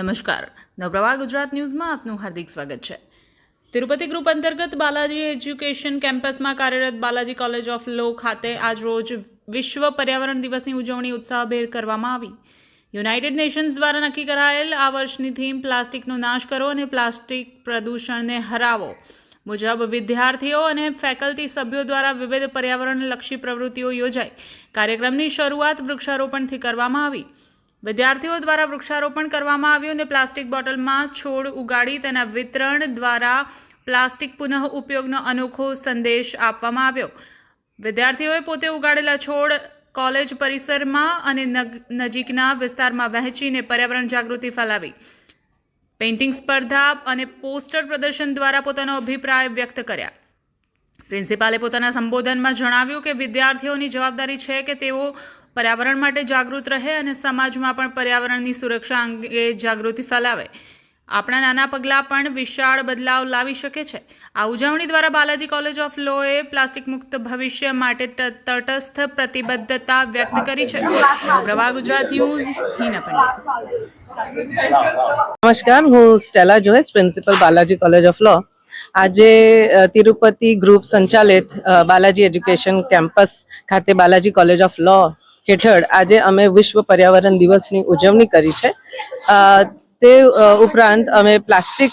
નમસ્કાર. નવપ્રવાહ ગુજરાત ન્યૂઝમાં આપનું હાર્દિક સ્વાગત છે. તિરુપતિ ગ્રુપ અંતર્ગત બાલાજી એજ્યુકેશન કેમ્પસમાં કાર્યરત બાલાજી કોલેજ ઓફ લો ખાતે આજરોજ વિશ્વ પર્યાવરણ દિવસની ઉજવણી ઉત્સાહભેર કરવામાં આવી. યુનાઇટેડ નેશન્સ દ્વારા નક્કી કરાયેલ આ વર્ષની થીમ પ્લાસ્ટિકનો નાશ કરો અને પ્લાસ્ટિક પ્રદૂષણને હરાવો મુજબ વિદ્યાર્થીઓ અને ફેકલ્ટી સભ્યો દ્વારા વિવિધ પર્યાવરણલક્ષી પ્રવૃત્તિઓ યોજાઈ. કાર્યક્રમની શરૂઆત વૃક્ષારોપણથી કરવામાં આવી. વિદ્યાર્થીઓ દ્વારા વૃક્ષારોપણ કરવામાં આવ્યું અને પ્લાસ્ટિક બોટલમાં છોડ ઉગાડી તેના વિતરણ દ્વારા પ્લાસ્ટિક પુનઃ ઉપયોગનો અનોખો સંદેશ આપવામાં આવ્યો. વિદ્યાર્થીઓએ પોતે ઉગાડેલા છોડ કોલેજ પરિસરમાં અને નજીકના વિસ્તારમાં વહેંચીને પર્યાવરણ જાગૃતિ ફેલાવી. પેઇન્ટિંગ સ્પર્ધા અને પોસ્ટર પ્રદર્શન દ્વારા પોતાનો અભિપ્રાય વ્યક્ત કર્યા. પ્રિન્સિપાલે પોતાના સંબોધનમાં જણાવ્યું કે વિદ્યાર્થીઓની જવાબદારી છે કે તેઓ પર્યાવરણ માટે જાગૃત રહે અને સમાજમાં પણ પર્યાવરણની સુરક્ષા અંગે જાગૃતિ ફેલાવે. આપણા નાના પગલાં પણ વિશાળ બદલાવ લાવી શકે છે. આ ઉજવણી દ્વારા બાલાજી કોલેજ ઓફ લોએ પ્લાસ્ટિક મુક્ત ભવિષ્ય માટે તટસ્થ પ્રતિબદ્ધતા વ્યક્ત કરી છે. પ્રવાહ ગુજરાત ન્યૂઝ, હિના નમસ્કાર, હું Stella Joyce principal Balaji college of law. આજે તિરુપતિ ગ્રુપ સંચાલિત બાલાજી એજ્યુકેશન કેમ્પસ ખાતે બાલાજી કોલેજ ઓફ લો હેઠળ આજે અમે વિશ્વ પર્યાવરણ દિવસની ઉજવણી કરી છે. તે ઉપરાંત અમે પ્લાસ્ટિક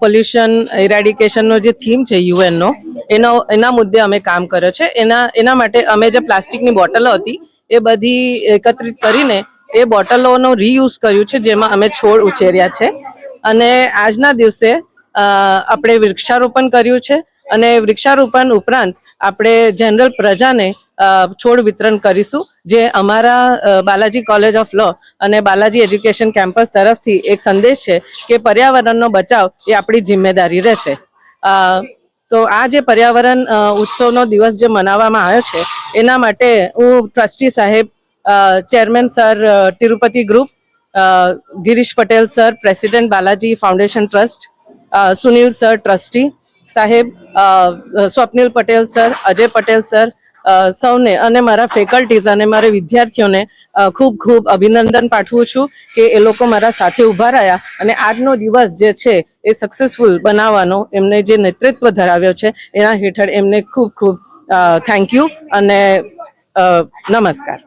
પોલ્યુશન ઇરેડિકેશનનો જે થીમ છે યુએનનો, એનો, એના મુદ્દે અમે કામ કર્યો છે. એના એના માટે અમે જે પ્લાસ્ટિકની બોટલો હતી, એ બધી એકત્રિત કરીને એ બોટલોનો રીયુઝ કર્યું છે, જેમાં અમે છોડ ઉછેર્યા છે. અને આજના દિવસે આપણે વૃક્ષારોપણ કર્યું છે. અને વૃક્ષારોપણ ઉપરાંત આપણે જનરલ પ્રજાને છોડ વિતરણ કરીશું, જે અમારા બાલાજી કોલેજ ઓફ લો અને બાલાજી એજ્યુકેશન કેમ્પસ તરફથી એક સંદેશ છે કે પર્યાવરણનો બચાવ એ આપણી જિમ્મેદારી રહેશે. તો આ જે પર્યાવરણ ઉત્સવનો દિવસ જે મનાવવામાં આવ્યો છે, એના માટે હું ટ્રસ્ટી સાહેબ chairman sir Tirupati group Girish Patel sir president Balaji foundation trust Sunil sir trustee સાહેબ સ્વપ્નિલ પટેલ સર, અજય પટેલ સર સૌને અને મારા ફેકલ્ટીઝ અને મારા વિદ્યાર્થીઓને ખૂબ ખૂબ અભિનંદન પાઠવું છું કે એ લોકો મારા સાથે ઊભા રહ્યા અને આજનો દિવસ જે છે એ સક્સેસફુલ બનાવવાનો એમને જે નેતૃત્વ ધરાવ્યો છે, એના હેઠળ એમને ખૂબ ખૂબ થેન્ક યુ અને નમસ્કાર.